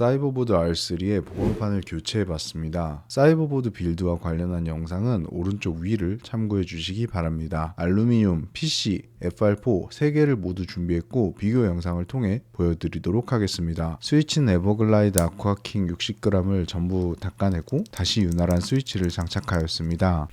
사이버보드 R3의 보강판을 교체해봤습니다. 사이버보드 빌드와 관련한 영상은 오른쪽 위를 참고해 주시기 바랍니다. 알루미늄, PC, FR4 3개를 모두 준비했고 비교 영상을 통해 보여드리도록 하겠습니다. 스위치는 에버글라이드 아쿠아킹 60g을 전부 닦아내고 다시 윤활한 스위치를 장착하였습니다.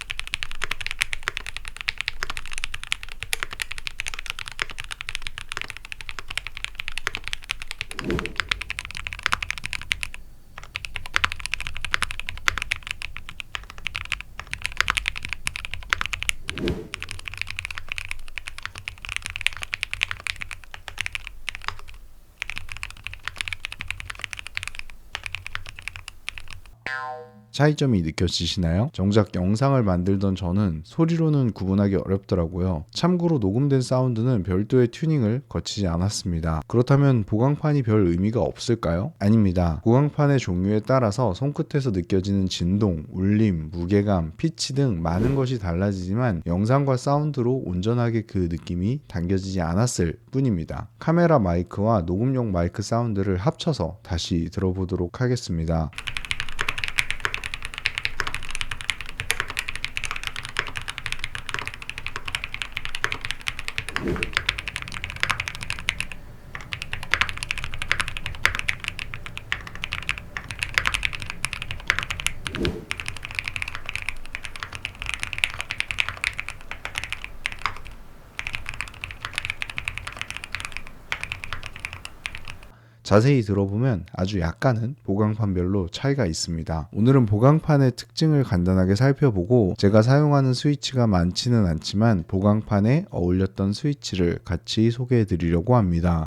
차이점이 느껴지시나요? 정작 영상을 만들던 저는 소리로는 구분하기 어렵더라고요. 참고로 녹음된 사운드는 별도의 튜닝을 거치지 않았습니다. 그렇다면 보강판이 별 의미가 없을까요? 아닙니다. 보강판의 종류에 따라서 손끝에서 느껴지는 진동, 울림, 무게감, 피치 등 많은 것이 달라지지만 영상과 사운드로 온전하게 그 느낌이 담겨지지 않았을 뿐입니다. 카메라 마이크와 녹음용 마이크 사운드를 합쳐서 다시 들어보도록 하겠습니다. 자세히 들어보면 아주 약간은 보강판별로 차이가 있습니다. 오늘은 보강판의 특징을 간단하게 살펴보고 제가 사용하는 스위치가 많지는 않지만 보강판에 어울렸던 스위치를 같이 소개해 드리려고 합니다.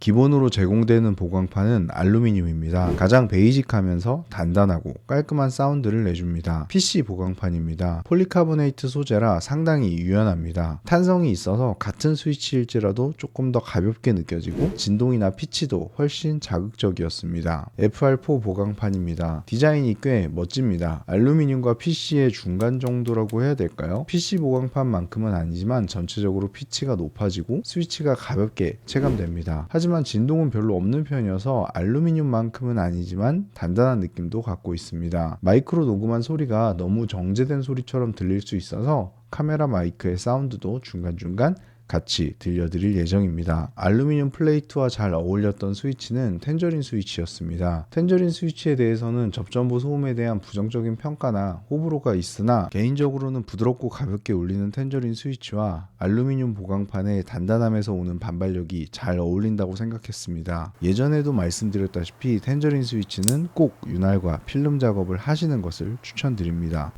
기본으로 제공되는 보강판은 알루미늄입니다. 가장 베이직하면서 단단하고 깔끔한 사운드를 내줍니다. PC 보강판입니다. 폴리카보네이트 소재라 상당히 유연합니다. 탄성이 있어서 같은 스위치일지라도 조금 더 가볍게 느껴지고 진동이나 피치도 훨씬 자극적이었습니다. FR4 보강판입니다. 디자인이 꽤 멋집니다. 알루미늄과 PC의 중간 정도라고 해야 될까요? PC 보강판만큼은 아니지만 전체적으로 피치가 높아지고 스위치가 가볍게 체감됩니다. 하지만 진동은 별로 없는 편이어서 알루미늄만큼은 아니지만 단단한 느낌도 갖고 있습니다. 마이크로 녹음한 소리가 너무 정제된 소리처럼 들릴 수 있어서 카메라 마이크의 사운드도 중간중간 같이 들려드릴 예정입니다. 알루미늄 플레이트와 잘 어울렸던 스위치는 텐저린 스위치였습니다. 텐저린 스위치에 대해서는 접전부 소음에 대한 부정적인 평가나 호불호가 있으나 개인적으로는 부드럽고 가볍게 울리는 텐저린 스위치와 알루미늄 보강판의 단단함에서 오는 반발력이 잘 어울린다고 생각했습니다. 예전에도 말씀드렸다시피 텐저린 스위치는 꼭 윤활과 필름 작업을 하시는 것을 추천드립니다.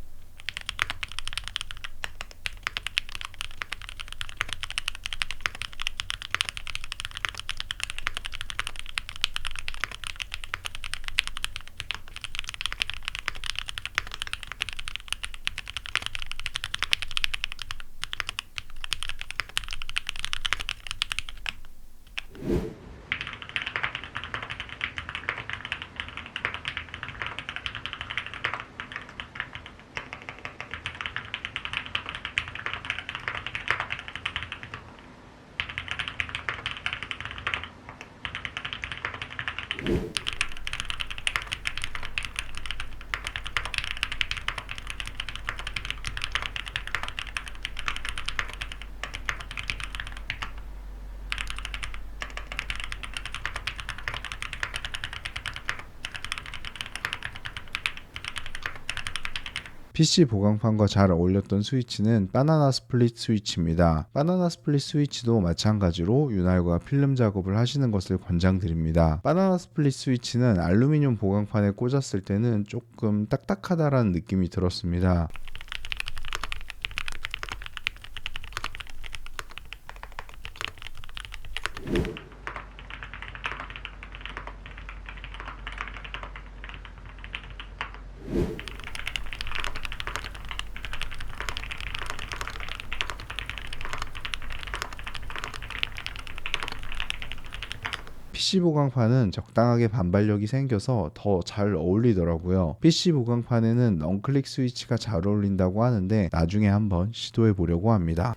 Thank you. PC 보강판과 잘 어울렸던 스위치는 바나나 스플릿 스위치입니다. 바나나 스플릿 스위치도 마찬가지로 윤활과 필름 작업을 하시는 것을 권장드립니다. 바나나 스플릿 스위치는 알루미늄 보강판에 꽂았을 때는 조금 딱딱하다라는 느낌이 들었습니다. PC 보강판은 적당하게 반발력이 생겨서 더 잘 어울리더라고요. PC 보강판에는 넌클릭 스위치가 잘 어울린다고 하는데 나중에 한번 시도해 보려고 합니다.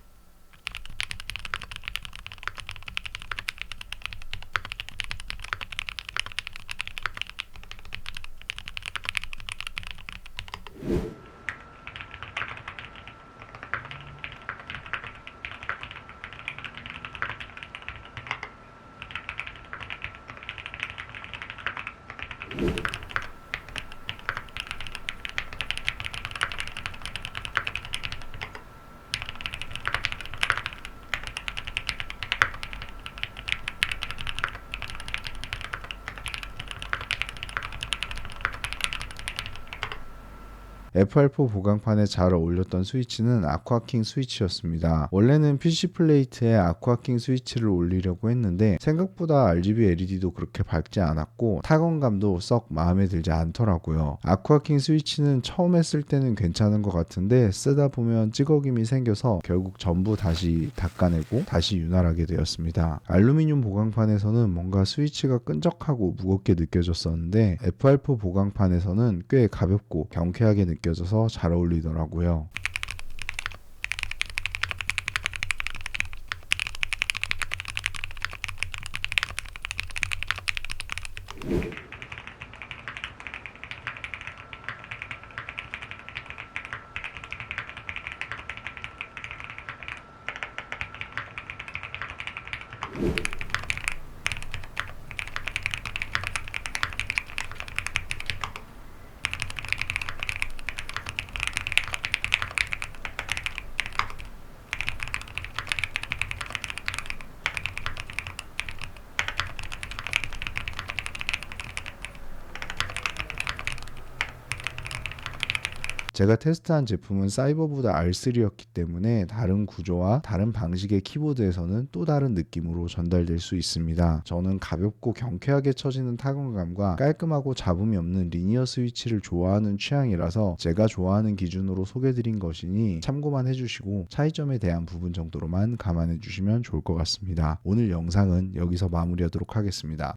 Thank you. FR4 보강판에 잘 어울렸던 스위치는 아쿠아킹 스위치였습니다. 원래는 PC 플레이트에 아쿠아킹 스위치를 올리려고 했는데 생각보다 RGB LED도 그렇게 밝지 않았고 타건감도 썩 마음에 들지 않더라고요. 아쿠아킹 스위치는 처음 했을 때는 괜찮은 것 같은데 쓰다 보면 찌꺼김이 생겨서 결국 전부 다시 닦아내고 다시 윤활하게 되었습니다. 알루미늄 보강판에서는 뭔가 스위치가 끈적하고 무겁게 느껴졌었는데 FR4 보강판에서는 꽤 가볍고 경쾌하게 느껴져서 잘 어울리더라고요. 제가 테스트한 제품은 사이버보다 R3였기 때문에 다른 구조와 다른 방식의 키보드에서는 또 다른 느낌으로 전달될 수 있습니다. 저는 가볍고 경쾌하게 쳐지는 타건감과 깔끔하고 잡음이 없는 리니어 스위치를 좋아하는 취향이라서 제가 좋아하는 기준으로 소개드린 것이니 참고만 해주시고 차이점에 대한 부분 정도로만 감안해 주시면 좋을 것 같습니다. 오늘 영상은 여기서 마무리하도록 하겠습니다.